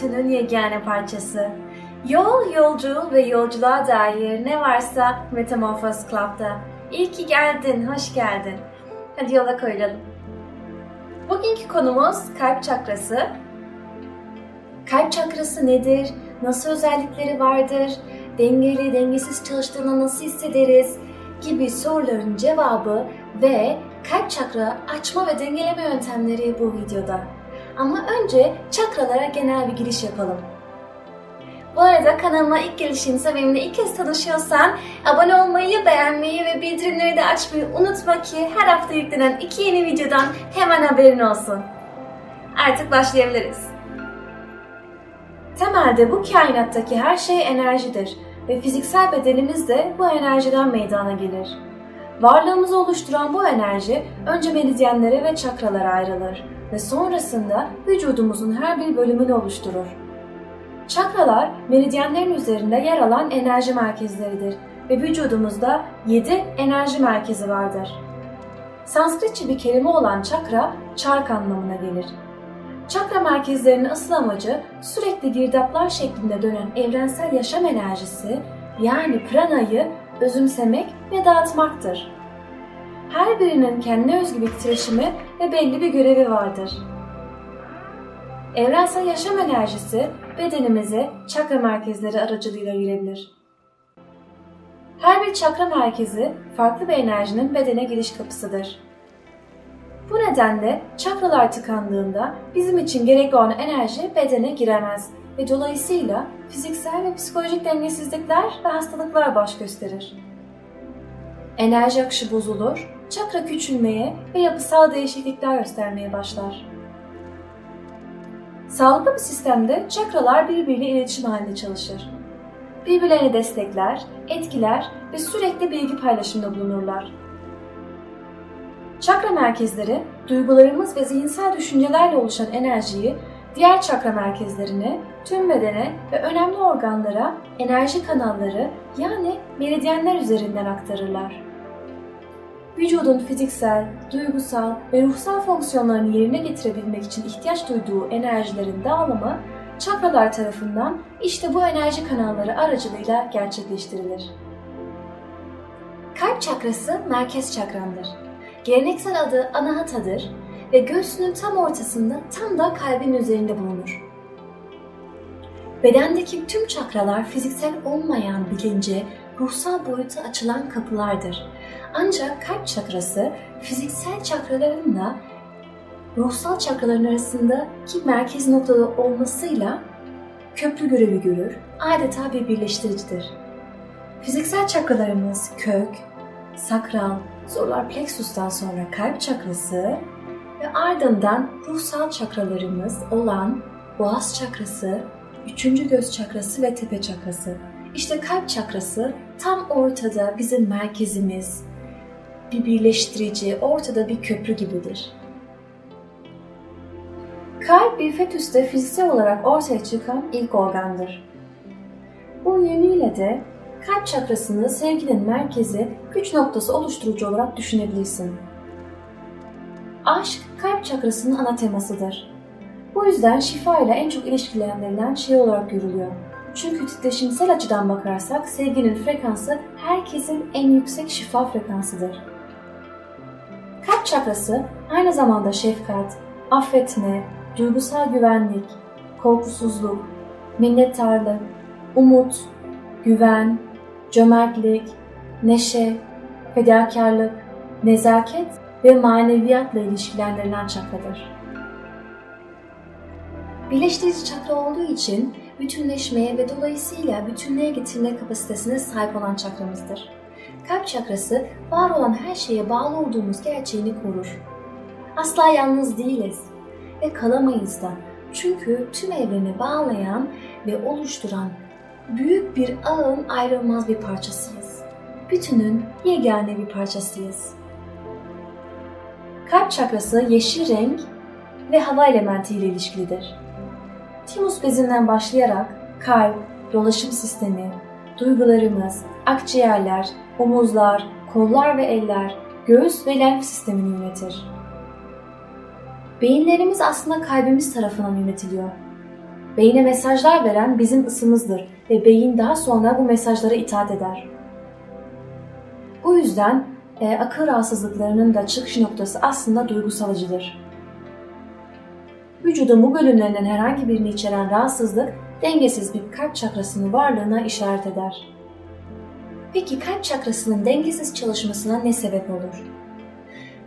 bütünün yegane parçası. Yol, yolcu ve yolculuğa dair ne varsa Metamorphosis Club'da. İyi ki geldin, hoş geldin. Hadi yola koyulalım. Bugünkü konumuz kalp çakrası. Kalp çakrası nedir? Nasıl özellikleri vardır? Dengeli, dengesiz çalıştığını nasıl hissederiz? Gibi soruların cevabı ve kalp çakra açma ve dengeleme yöntemleri bu videoda. Ama önce çakralara genel bir giriş yapalım. Bu arada kanalıma ilk gelişinse benimle ilk kez tanışıyorsan abone olmayı, beğenmeyi ve bildirimleri de açmayı unutma ki her hafta yüklenen iki yeni videodan hemen haberin olsun. Artık başlayabiliriz. Temelde bu kainattaki her şey enerjidir ve fiziksel bedenimiz de bu enerjiden meydana gelir. Varlığımızı oluşturan bu enerji önce meridyenlere ve çakralara ayrılır ve sonrasında vücudumuzun her bir bölümünü oluşturur. Çakralar meridyenlerin üzerinde yer alan enerji merkezleridir ve vücudumuzda 7 enerji merkezi vardır. Sanskritçe bir kelime olan çakra, çark anlamına gelir. Çakra merkezlerinin asıl amacı sürekli girdaplar şeklinde dönen evrensel yaşam enerjisi yani pranayı özümsemek ve dağıtmaktır. Her birinin kendine özgü titreşimi ve belli bir görevi vardır. Evrensel yaşam enerjisi bedenimize çakra merkezleri aracılığıyla girebilir. Her bir çakra merkezi farklı bir enerjinin bedene giriş kapısıdır. Bu nedenle çakralar tıkandığında bizim için gerekli olan enerji bedene giremez ve dolayısıyla fiziksel ve psikolojik dengesizlikler ve hastalıklar baş gösterir. Enerji akışı bozulur, çakra küçülmeye ve yapısal değişiklikler göstermeye başlar. Sağlıklı bir sistemde çakralar birbiriyle iletişim halinde çalışır. Birbirlerini destekler, etkiler ve sürekli bilgi paylaşımında bulunurlar. Çakra merkezleri, duygularımız ve zihinsel düşüncelerle oluşan enerjiyi diğer çakra merkezlerine, tüm bedene ve önemli organlara enerji kanalları yani meridyenler üzerinden aktarırlar. Vücudun fiziksel, duygusal ve ruhsal fonksiyonlarını yerine getirebilmek için ihtiyaç duyduğu enerjilerin dağılımı çakralar tarafından işte bu enerji kanalları aracılığıyla gerçekleştirilir. Kalp çakrası merkez çakrandır. Geleneksel adı anahatadır ve göğsünün tam ortasında tam da kalbin üzerinde bulunur. Bedendeki tüm çakralar fiziksel olmayan bilince, ruhsal boyuta açılan kapılardır. Ancak kalp çakrası fiziksel çakraların da ruhsal çakraların arasındaki merkez noktada olmasıyla köprü görevi görür, adeta bir birleştiricidir. Fiziksel çakralarımız kök, sakral, solar plexus'tan sonra kalp çakrası ve ardından ruhsal çakralarımız olan boğaz çakrası, üçüncü göz çakrası ve tepe çakrası. İşte kalp çakrası tam ortada bizim merkezimiz, bir birleştirici, ortada bir köprü gibidir. Kalp bir fetüste fiziksel olarak ortaya çıkan ilk organdır. Bu yönüyle de kalp çakrasını sevginin merkezi, güç noktası oluşturucu olarak düşünebilirsin. Aşk kalp çakrasının ana temasıdır. Bu yüzden şifa ile en çok ilişkilendirilen şey olarak görülüyor. Çünkü titreşimsel açıdan bakarsak sevginin frekansı herkesin en yüksek şifa frekansıdır. Kalp çakrası aynı zamanda şefkat, affetme, duygusal güvenlik, korkusuzluk, minnettarlık, umut, güven, cömertlik, neşe, fedakarlık, nezaket ve maneviyatla ilişkilendirilen çakradır. Birleştirici çakra olduğu için bütünleşmeye ve dolayısıyla bütünlüğe getirme kapasitesine sahip olan çakramızdır. Kalp çakrası var olan her şeye bağlı olduğumuz gerçeğini korur. Asla yalnız değiliz ve kalamayız da. Çünkü tüm evreni bağlayan ve oluşturan büyük bir ağın ayrılmaz bir parçasıyız. Bütünün yegane bir parçasıyız. Kalp çakrası yeşil renk ve hava elementi ile ilişkilidir. Timus bezinden başlayarak kalp, dolaşım sistemi, duygularımız, akciğerler, omuzlar, kollar ve eller, göğüs ve lenf sistemini yönetir. Beyinlerimiz aslında kalbimiz tarafından yönetiliyor. Beyine mesajlar veren bizim ısımızdır ve beyin daha sonra bu mesajlara itaat eder. Bu yüzden e, akıl rahatsızlıklarının da çıkış noktası aslında duygusal acıdır. Vücudun bu bölümlerinden herhangi birini içeren rahatsızlık dengesiz bir kalp çakrasının varlığına işaret eder. Peki kalp çakrasının dengesiz çalışmasına ne sebep olur?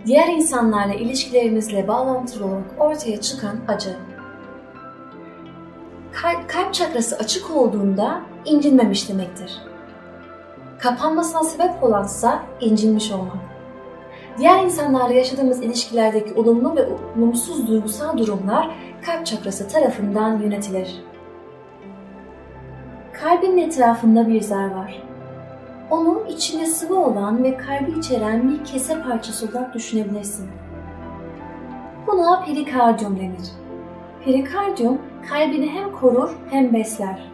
Diğer insanlarla ilişkilerimizle bağlantılı olarak ortaya çıkan acı. Kalp, kalp çakrası açık olduğunda incinmemiş demektir. Kapanmasına sebep olansa incinmiş olmak. Diğer insanlarla yaşadığımız ilişkilerdeki olumlu ve olumsuz duygusal durumlar kalp çakrası tarafından yönetilir. Kalbin etrafında bir zar var. Onu içinde sıvı olan ve kalbi içeren bir kese parçası olarak düşünebilirsin. Buna perikardiyum denir. Perikardiyum kalbini hem korur hem besler.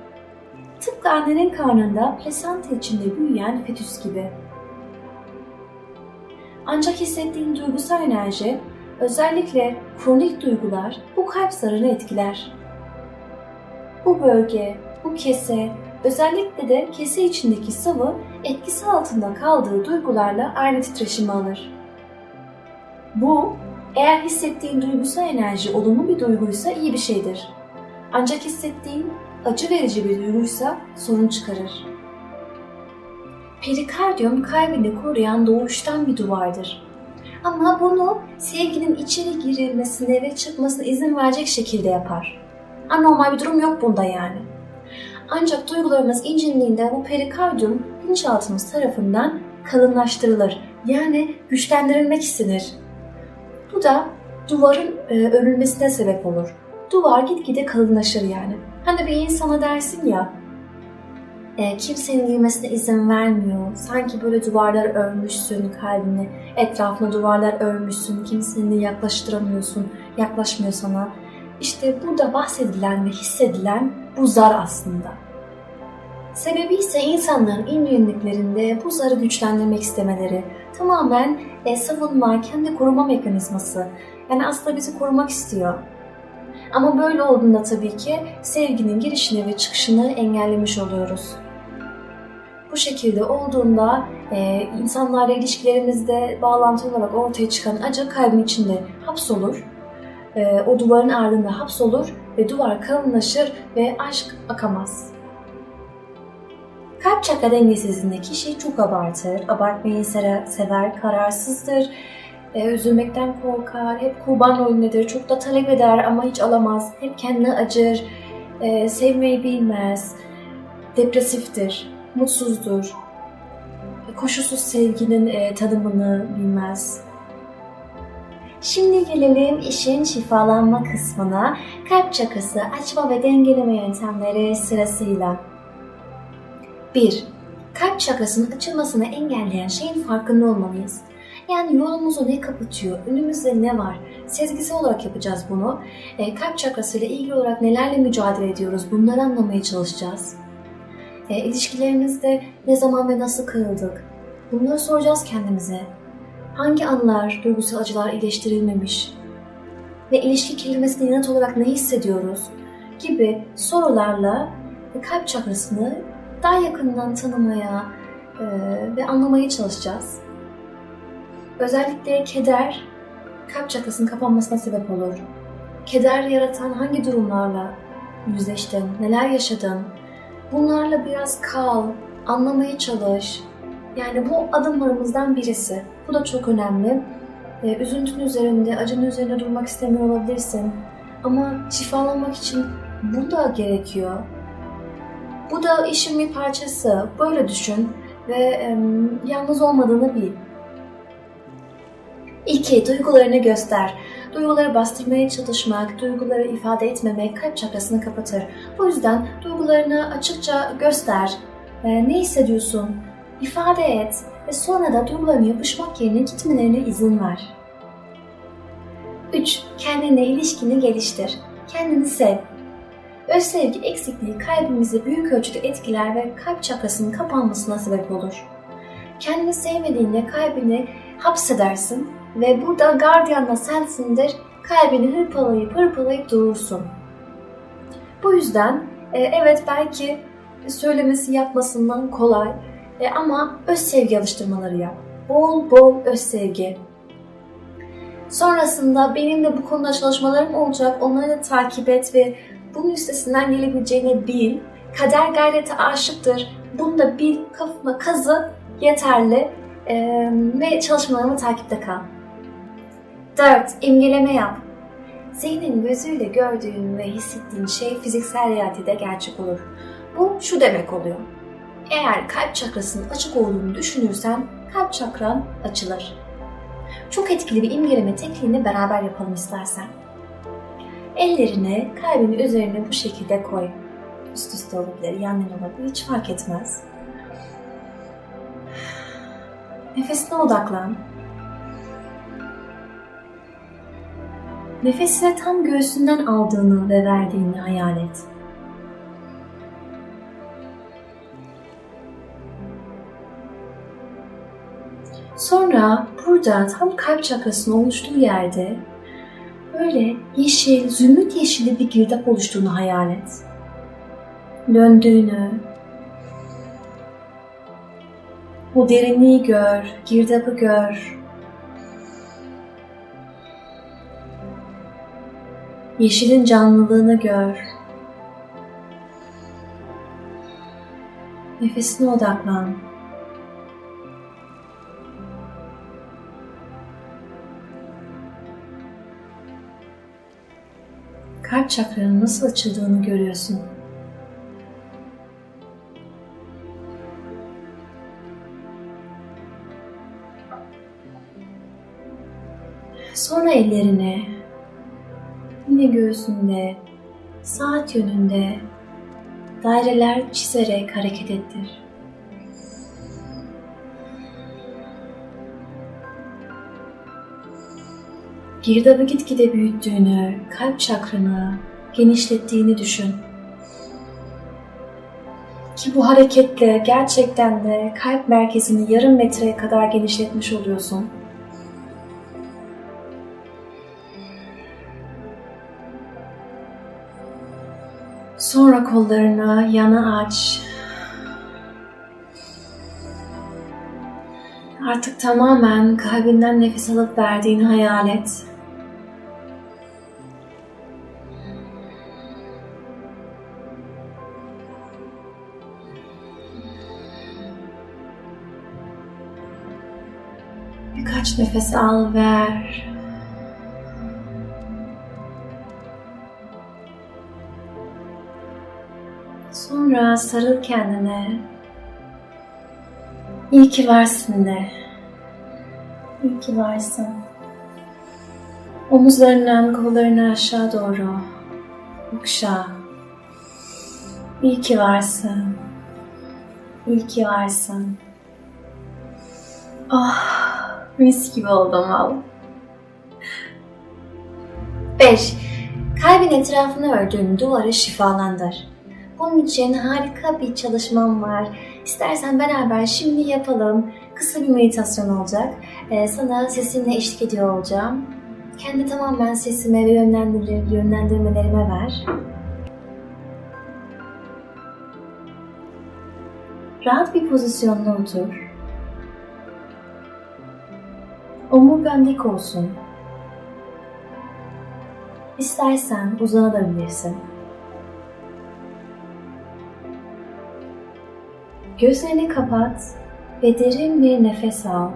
Tıpkı annenin karnında plasenta içinde büyüyen fetüs gibi. Ancak hissettiğin duygusal enerji, özellikle kronik duygular bu kalp zarını etkiler. Bu bölge, bu kese, özellikle de kese içindeki sıvı etkisi altında kaldığı duygularla aynı titreşimi alır. Bu, eğer hissettiğin duygusal enerji olumlu bir duyguysa iyi bir şeydir. Ancak hissettiğin acı verici bir duyguysa sorun çıkarır. Perikardiyum kalbini koruyan doğuştan bir duvardır. Ama bunu sevginin içeri girilmesine ve çıkmasına izin verecek şekilde yapar. Anormal bir durum yok bunda yani. Ancak duygularımız incindiğinde bu perikardiyum bilinçaltımız tarafından kalınlaştırılır. Yani güçlendirilmek istenir. Bu da duvarın e, örülmesine sebep olur. Duvar gitgide kalınlaşır yani. Hani bir insana dersin ya, e, kimsenin girmesine izin vermiyor. Sanki böyle duvarlar örmüşsün kalbini, etrafına duvarlar örmüşsün, kimsenin yaklaştıramıyorsun, yaklaşmıyor sana. İşte burada bahsedilen ve hissedilen bu zar aslında. Sebebi ise insanların incinliklerinde bu zarı güçlendirmek istemeleri. Tamamen e, savunma, kendi koruma mekanizması. Yani aslında bizi korumak istiyor. Ama böyle olduğunda tabii ki sevginin girişini ve çıkışını engellemiş oluyoruz. Bu şekilde olduğunda e, insanlarla ilişkilerimizde bağlantı olarak ortaya çıkan acı kalbin içinde hapsolur. E, o duvarın ardında hapsolur ve duvar kalınlaşır ve aşk akamaz. Kalp çakra dengesizliğinde kişi çok abartır, abartmayı sever, kararsızdır, e, üzülmekten korkar, hep kurban rolündedir, çok da talep eder ama hiç alamaz, hep kendine acır, e, sevmeyi bilmez, depresiftir, mutsuzdur, koşulsuz sevginin e, tanımını bilmez. Şimdi gelelim işin şifalanma kısmına. Kalp çakrası açma ve dengeleme yöntemleri sırasıyla. 1. Kalp çakrasının açılmasını engelleyen şeyin farkında olmalıyız. Yani yolumuzu ne kapatıyor, önümüzde ne var? Sezgisel olarak yapacağız bunu. E, kalp çakrasıyla ilgili olarak nelerle mücadele ediyoruz? Bunları anlamaya çalışacağız. E, ilişkilerimizde ne zaman ve nasıl kırıldık? Bunları soracağız kendimize. Hangi anlar, duygusal acılar iyileştirilmemiş? Ve ilişki kelimesine inat olarak ne hissediyoruz? Gibi sorularla kalp çakrasını daha yakından tanımaya e, ve anlamaya çalışacağız. Özellikle keder kalp çakrasının kapanmasına sebep olur. Keder yaratan hangi durumlarla yüzleştin, neler yaşadın? Bunlarla biraz kal, anlamaya çalış. Yani bu adımlarımızdan birisi. Bu da çok önemli. Ee, üzüntün üzerinde, acının üzerinde durmak istemiyor olabilirsin. Ama şifalanmak için bu da gerekiyor. Bu da işin bir parçası. Böyle düşün ve e, yalnız olmadığını bil. 2. Duygularını göster. Duyguları bastırmaya çalışmak, duyguları ifade etmemek kalp çakrasını kapatır. O yüzden duygularını açıkça göster. E, ne hissediyorsun? İfade et ve sonra da duygularına yapışmak yerine gitmelerine izin ver. 3. Kendine ilişkini geliştir. Kendini sev. Özsevgi eksikliği kalbimizi büyük ölçüde etkiler ve kalp çakrasının kapanmasına sebep olur. Kendini sevmediğinde kalbini hapsedersin ve burada gardiyanla sensindir, kalbini hırpalayıp hırpalayıp durursun. Bu yüzden e, evet belki söylemesi yapmasından kolay e, ama öz sevgi alıştırmaları yap. Bol bol öz sevgi. Sonrasında benim de bu konuda çalışmalarım olacak. Onları da takip et ve bunun üstesinden gelebileceğini bil. Kader gayrete aşıktır. Bunu da bil, kafana kazı yeterli. Ee, ve çalışmalarımı takipte kal. 4. İmgeleme yap. Zihnin gözüyle gördüğün ve hissettiğin şey fiziksel realitede gerçek olur. Bu şu demek oluyor. Eğer kalp çakrasının açık olduğunu düşünürsen kalp çakran açılır. Çok etkili bir imgeleme tekniğini beraber yapalım istersen. Ellerini kalbin üzerine bu şekilde koy. Üst üste olabilir, yan yana olabilir, hiç fark etmez. Nefesine odaklan. Nefesine tam göğsünden aldığını ve verdiğini hayal et. Sonra burada tam kalp çakrasının oluştuğu yerde böyle yeşil, zümrüt yeşili bir girdap oluştuğunu hayal et. Döndüğünü, o derinliği gör, girdabı gör. Yeşilin canlılığını gör. Nefesine odaklan. Kalp çakranın nasıl açıldığını görüyorsun. Sonra ellerini yine göğsünde, saat yönünde daireler çizerek hareket ettir. Girdabı gitgide büyüttüğünü, kalp çakranı genişlettiğini düşün. Ki bu hareketle gerçekten de kalp merkezini yarım metreye kadar genişletmiş oluyorsun. Sonra kollarını yana aç. Artık tamamen kalbinden nefes alıp verdiğini hayal et. Birkaç nefes al ver. Sonra sarıl kendine. İyi ki varsın de. İyi ki varsın. Omuzlarından kollarını aşağı doğru okşa. İyi ki varsın. İyi ki varsın. Ah, mis gibi oldum al. 5. Kalbin etrafını ördüğün duvarı şifalandır. Bunun için harika bir çalışmam var. İstersen beraber şimdi yapalım. Kısa bir meditasyon olacak. Ee, sana sesimle eşlik ediyor olacağım. Kendi tamamen sesime ve yönlendir yönlendirmelerime ver. Rahat bir pozisyonda otur. Omurgan dik olsun. İstersen uzanabilirsin. Gözlerini kapat ve derin bir nefes al.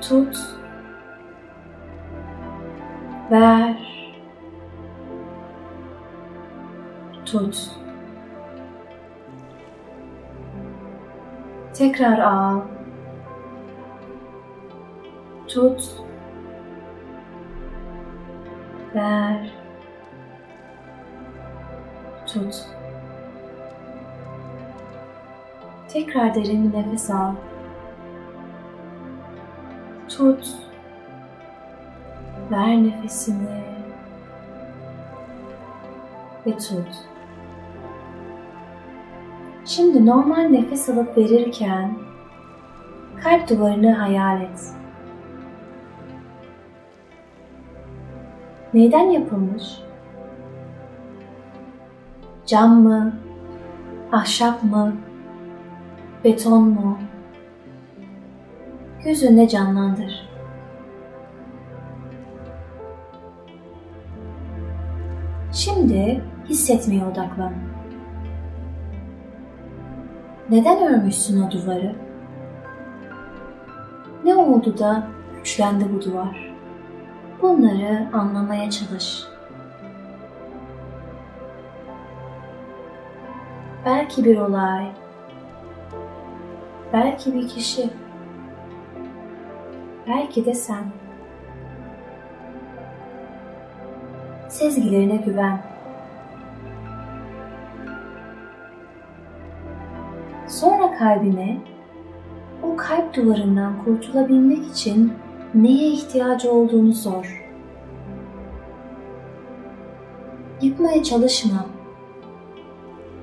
Tut. Ver. Tut. Tekrar al. Tut. Ver. Tut. Tekrar derin bir nefes al. Tut. Ver nefesini. Ve tut. Şimdi normal nefes alıp verirken kalp duvarını hayal et. Neyden yapılmış? Cam mı? Ahşap mı? Beton mu? Gözünde canlandır. Şimdi hissetmeye odaklan. Neden örmüşsün o duvarı? Ne oldu da güçlendi bu duvar? Bunları anlamaya çalış. Belki bir olay, belki bir kişi, belki de sen. Sezgilerine güven. Sonra kalbine o kalp duvarından kurtulabilmek için neye ihtiyacı olduğunu sor. Yıkmaya çalışma.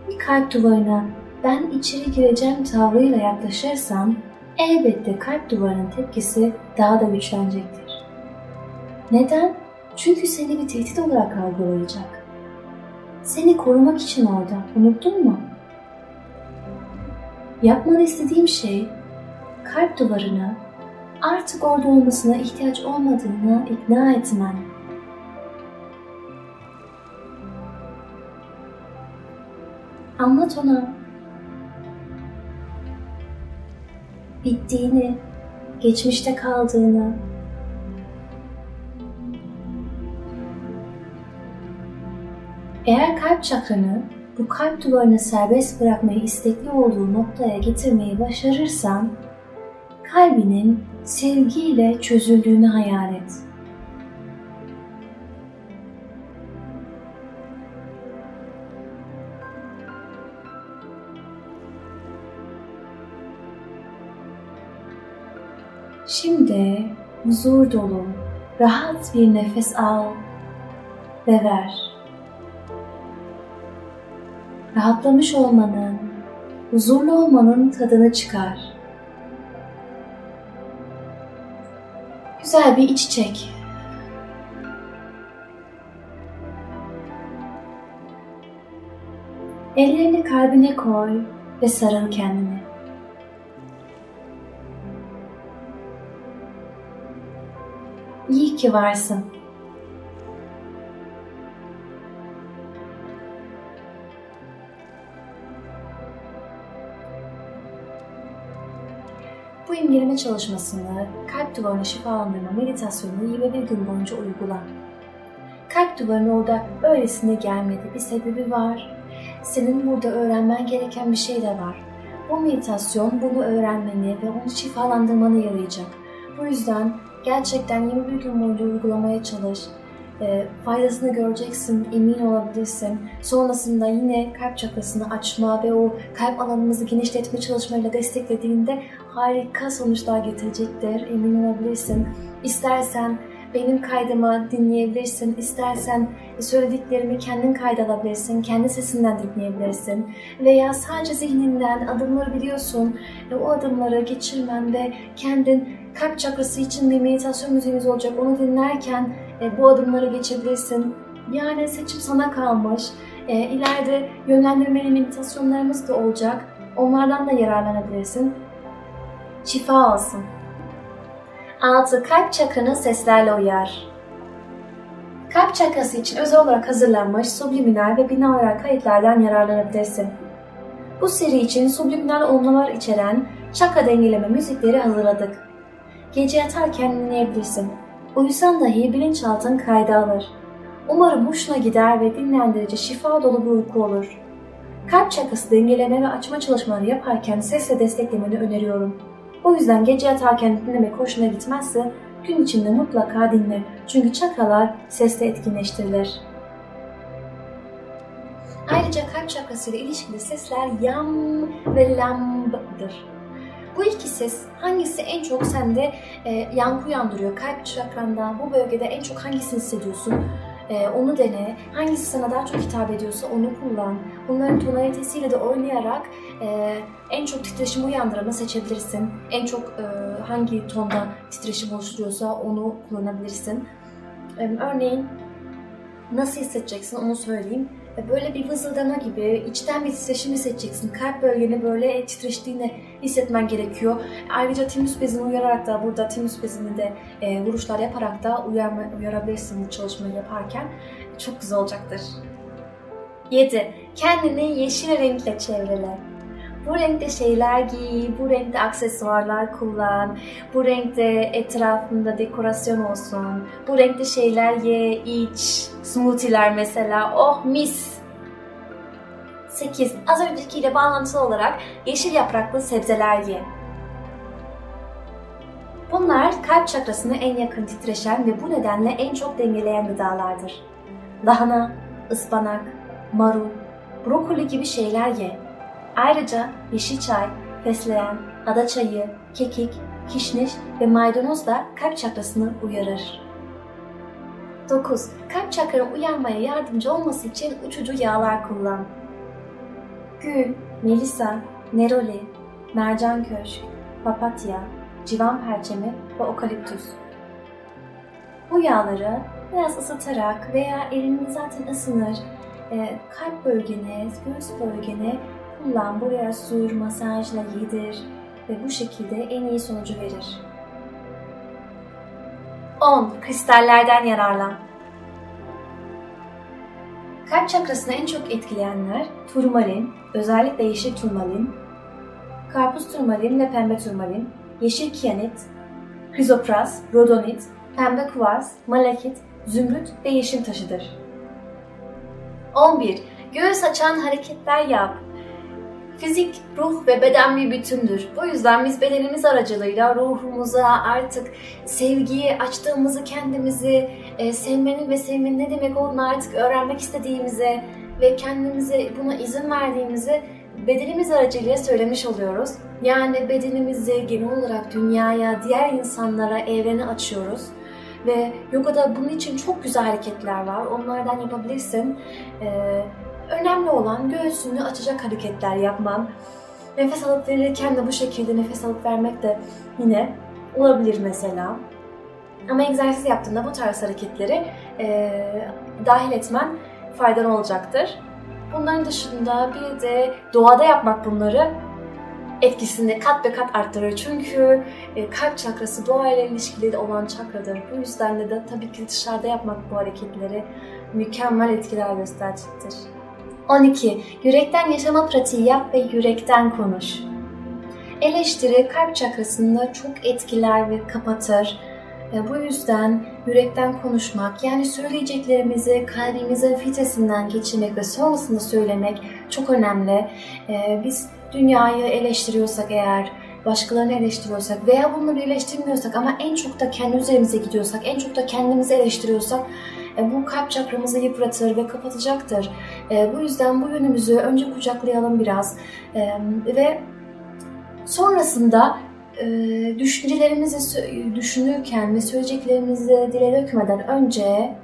Bir kalp duvarına ben içeri gireceğim tavrıyla yaklaşırsan elbette kalp duvarının tepkisi daha da güçlenecektir. Neden? Çünkü seni bir tehdit olarak algılayacak. Seni korumak için orada. Unuttun mu? Yapmanı istediğim şey kalp duvarını artık orada olmasına ihtiyaç olmadığını ikna etmen. Anlat ona. Bittiğini, geçmişte kaldığını, Eğer kalp çakranı bu kalp duvarını serbest bırakmayı istekli olduğu noktaya getirmeyi başarırsan, kalbinin sevgiyle çözüldüğünü hayal et. Huzur dolu, rahat bir nefes al ve ver rahatlamış olmanın, huzurlu olmanın tadını çıkar. Güzel bir iç çek. Ellerini kalbine koy ve sarıl kendine. Ki varsın. Bu imgeleme çalışmasını kalp duvarını şifalandırma meditasyonunu 21 gün boyunca uygula. Kalp duvarına orada öylesine gelmedi. Bir sebebi var. Senin burada öğrenmen gereken bir şey de var. Bu meditasyon bunu öğrenmeni ve onu şifalandırmanı yarayacak. Bu yüzden gerçekten 21 gün boyunca uygulamaya çalış e, faydasını göreceksin, emin olabilirsin. Sonrasında yine kalp çakrasını açma ve o kalp alanımızı genişletme çalışmalarıyla desteklediğinde harika sonuçlar getirecektir, emin olabilirsin. İstersen benim kaydımı dinleyebilirsin. İstersen söylediklerimi kendin kaydalabilirsin. Kendi sesinden dinleyebilirsin. Veya sadece zihninden adımları biliyorsun. ve O adımları geçirmen ve kendin kalp çakrası için bir meditasyon müziğimiz olacak. Onu dinlerken e, bu adımları geçebilirsin. Yani seçim sana kalmış. E, ileride yönlendirmeli meditasyonlarımız da olacak. Onlardan da yararlanabilirsin. Şifa olsun. 6. Kalp çakranı seslerle uyar. Kalp çakrası için özel olarak hazırlanmış subliminal ve binaural kayıtlardan yararlanabilirsin. Bu seri için subliminal olumlamalar içeren çakra dengeleme müzikleri hazırladık. Gece yatarken dinleyebilirsin. Uyusan dahi bilinçaltın kayda alır. Umarım hoşuna gider ve dinlendirici şifa dolu bir uyku olur. Kalp çakrası dengeleme ve açma çalışmaları yaparken sesle desteklemeni öneriyorum. O yüzden gece yatarken dinlemek hoşuna gitmezse gün içinde mutlaka dinle. Çünkü çakralar sesle etkinleştirilir. Ayrıca kalp çakrası ile ilişkili sesler yam ve lamb'dır. Bu iki ses hangisi en çok sende e, yankı uyandırıyor? Kalp çakranda bu bölgede en çok hangisini hissediyorsun? E, onu dene. Hangisi sana daha çok hitap ediyorsa onu kullan. Bunların tonalitesiyle de oynayarak e, en çok titreşim uyandıranı seçebilirsin. En çok e, hangi tonda titreşim oluşturuyorsa onu kullanabilirsin. E, örneğin Nasıl hissedeceksin onu söyleyeyim. E, Böyle bir vızıldama gibi içten bir titreşim hissedeceksin. Kalp bölgeni böyle titreştiğini hissetmen gerekiyor. Ayrıca tinüs bezini uyararak da burada tinüs bezini de e, vuruşlar yaparak da uyarma, uyarabilirsin bu çalışmayı yaparken. Çok güzel olacaktır. 7. Kendini yeşil renkle çevrele. Bu renkte şeyler giy, bu renkte aksesuarlar kullan, bu renkte etrafında dekorasyon olsun, bu renkte şeyler ye, iç, smoothie'ler mesela, oh mis! 8. Az öncekiyle bağlantılı olarak yeşil yapraklı sebzeler ye. Bunlar kalp çakrasına en yakın titreşen ve bu nedenle en çok dengeleyen gıdalardır. Lahana, ıspanak, marul, brokoli gibi şeyler ye. Ayrıca yeşil çay, fesleğen, ada çayı, kekik, kişniş ve maydanoz da kalp çakrasını uyarır. 9. Kalp çakranı uyanmaya yardımcı olması için uçucu yağlar kullan. Gül, melisa, neroli, mercan köşk, papatya, civan perçemi ve okaliptüs. Bu yağları biraz ısıtarak veya elini zaten ısınır, e, kalp bölgene, göğüs bölgene kullan, buraya sür, masajla yedir ve bu şekilde en iyi sonucu verir. 10. Kristallerden yararlan. Kalp çakrasını en çok etkileyenler turmalin, özellikle yeşil turmalin, karpuz turmalin ve pembe turmalin, yeşil kiyanit, krizopras, rodonit, pembe kuvars, malakit, zümrüt ve yeşil taşıdır. 11. Göğüs açan hareketler yap. Fizik, ruh ve beden bir bütündür. Bu yüzden biz bedenimiz aracılığıyla ruhumuza artık sevgiyi açtığımızı, kendimizi e, sevmenin ve sevmenin ne demek olduğunu artık öğrenmek istediğimize ve kendimize buna izin verdiğimizi bedenimiz aracılığıyla söylemiş oluyoruz. Yani bedenimizi genel olarak dünyaya, diğer insanlara, evrene açıyoruz. Ve yogada bunun için çok güzel hareketler var. Onlardan yapabilirsin. Ee, önemli olan göğsünü açacak hareketler yapman. Nefes alıp verirken de bu şekilde nefes alıp vermek de yine olabilir mesela. Ama egzersiz yaptığında bu tarz hareketleri e, dahil etmen faydalı olacaktır. Bunların dışında bir de doğada yapmak bunları etkisini kat be kat arttırır. Çünkü kalp çakrası doğayla ilişkili olan çakradır. Bu yüzden de, de tabii ki dışarıda yapmak bu hareketleri mükemmel etkiler gösterecektir. 12. Yürekten yaşama pratiği yap ve yürekten konuş. Eleştiri kalp çakrasını çok etkiler ve kapatır. E, Bu yüzden yürekten konuşmak, yani söyleyeceklerimizi kalbimizin filtresinden geçirmek ve sonrasında söylemek çok önemli. E, Biz dünyayı eleştiriyorsak eğer, başkalarını eleştiriyorsak veya bunları eleştirmiyorsak ama en çok da kendi üzerimize gidiyorsak, en çok da kendimizi eleştiriyorsak bu kalp çakramızı yıpratır ve kapatacaktır. E, Bu yüzden bu yönümüzü önce kucaklayalım biraz E, ve sonrasında e, düşüncelerimizi düşünürken ve söyleyeceklerimizi dile dökmeden önce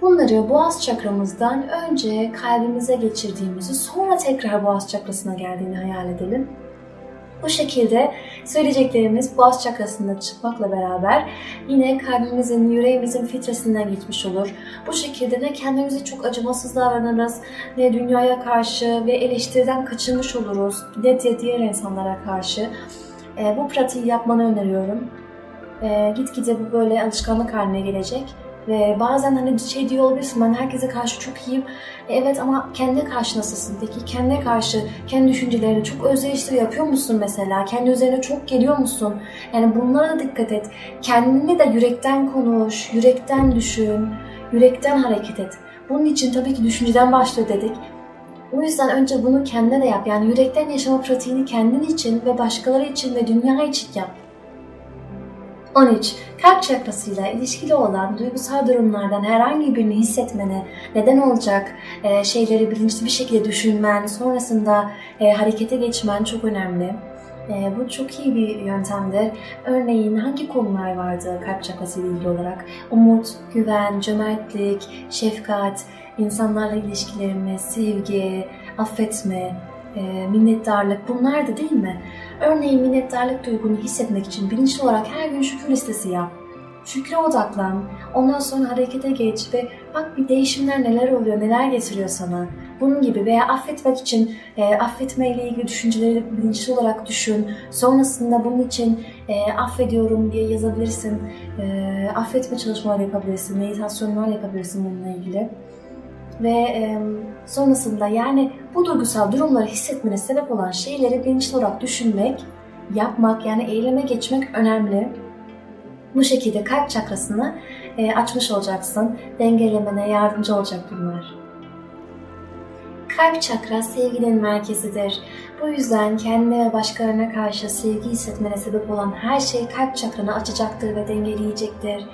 bunları boğaz çakramızdan önce kalbimize geçirdiğimizi sonra tekrar boğaz çakrasına geldiğini hayal edelim. Bu şekilde söyleyeceklerimiz boğaz çakrasında çıkmakla beraber yine kalbimizin, yüreğimizin filtresinden geçmiş olur. Bu şekilde ne kendimize çok acımasız davranırız, ne dünyaya karşı ve eleştiriden kaçınmış oluruz, ne de diğer insanlara karşı. E, bu pratiği yapmanı öneriyorum. E, gitgide bu böyle alışkanlık haline gelecek. Ve bazen hani şey diyor olabilirsin ben herkese karşı çok iyiyim. E, evet ama kendine karşı nasılsın peki? Kendine karşı, kendi düşüncelerine çok öz eleştiri yapıyor musun mesela? Kendi üzerine çok geliyor musun? Yani bunlara da dikkat et. Kendini de yürekten konuş, yürekten düşün, yürekten hareket et. Bunun için tabii ki düşünceden başlıyor dedik. O yüzden önce bunu kendine de yap. Yani yürekten yaşama pratiğini kendin için ve başkaları için ve dünya için yap. 13. Kalp çakrasıyla ilişkili olan duygusal durumlardan herhangi birini hissetmene neden olacak e, şeyleri bilinçli bir şekilde düşünmen, sonrasında e, harekete geçmen çok önemli. E, bu çok iyi bir yöntemdir. Örneğin hangi konular vardı kalp çakrası ile ilgili olarak? Umut, güven, cömertlik, şefkat, insanlarla ilişkilerimiz, sevgi, affetme, e, minnettarlık bunlar da değil mi? Örneğin minnettarlık duygunu hissetmek için bilinçli olarak her gün şükür listesi yap. Şükre odaklan. Ondan sonra harekete geç ve bak bir değişimler neler oluyor, neler getiriyor sana. Bunun gibi veya affetmek için e, affetme ile ilgili düşünceleri bilinçli olarak düşün. Sonrasında bunun için e, affediyorum diye yazabilirsin. E, affetme çalışmaları yapabilirsin, meditasyonlar yapabilirsin bununla ilgili. Ve e, sonrasında yani bu duygusal durumları hissetmene sebep olan şeyleri bilinçli olarak düşünmek, yapmak yani eyleme geçmek önemli. Bu şekilde kalp çakrasını e, açmış olacaksın. Dengelemene yardımcı olacak bunlar. Kalp çakra sevginin merkezidir. Bu yüzden kendine ve başkalarına karşı sevgi hissetmene sebep olan her şey kalp çakranı açacaktır ve dengeleyecektir.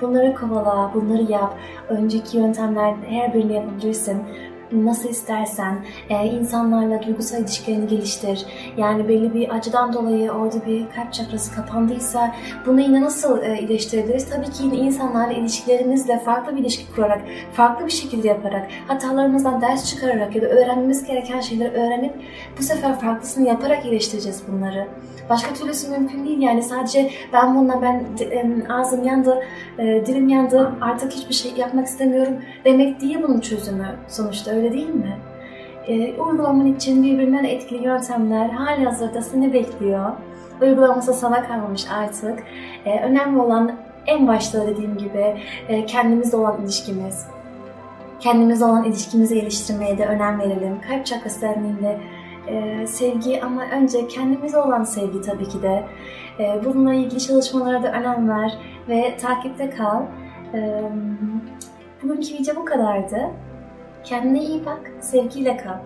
Bunları kovala, bunları yap. Önceki yöntemler her birini yapabilirsin nasıl istersen, e, insanlarla duygusal ilişkilerini geliştir. Yani belli bir acıdan dolayı orada bir kalp çakrası kapandıysa bunu yine nasıl e, iyileştirebiliriz? Tabii ki yine insanlarla ilişkilerimizle farklı bir ilişki kurarak, farklı bir şekilde yaparak, hatalarımızdan ders çıkararak ya da öğrenmemiz gereken şeyleri öğrenip bu sefer farklısını yaparak iyileştireceğiz bunları. Başka türlüsü mümkün değil yani sadece ben bununla ben e, ağzım yandı, e, dilim yandı artık hiçbir şey yapmak istemiyorum demek değil bunun çözümü sonuçta öyle değil mi? E, uygulaman için birbirinden etkili yöntemler hali hazırda seni bekliyor. Uygulaması sana kalmış artık. E, önemli olan en başta dediğim gibi e, kendimizle olan ilişkimiz. Kendimizle olan ilişkimizi geliştirmeye de önem verelim. Kalp çakrası dendiğinde e, sevgi ama önce kendimize olan sevgi tabii ki de. E, bununla ilgili çalışmalara da önem ver ve takipte kal. E, bugünkü video bu kadardı. Kendine iyi bak, sevgiyle kal.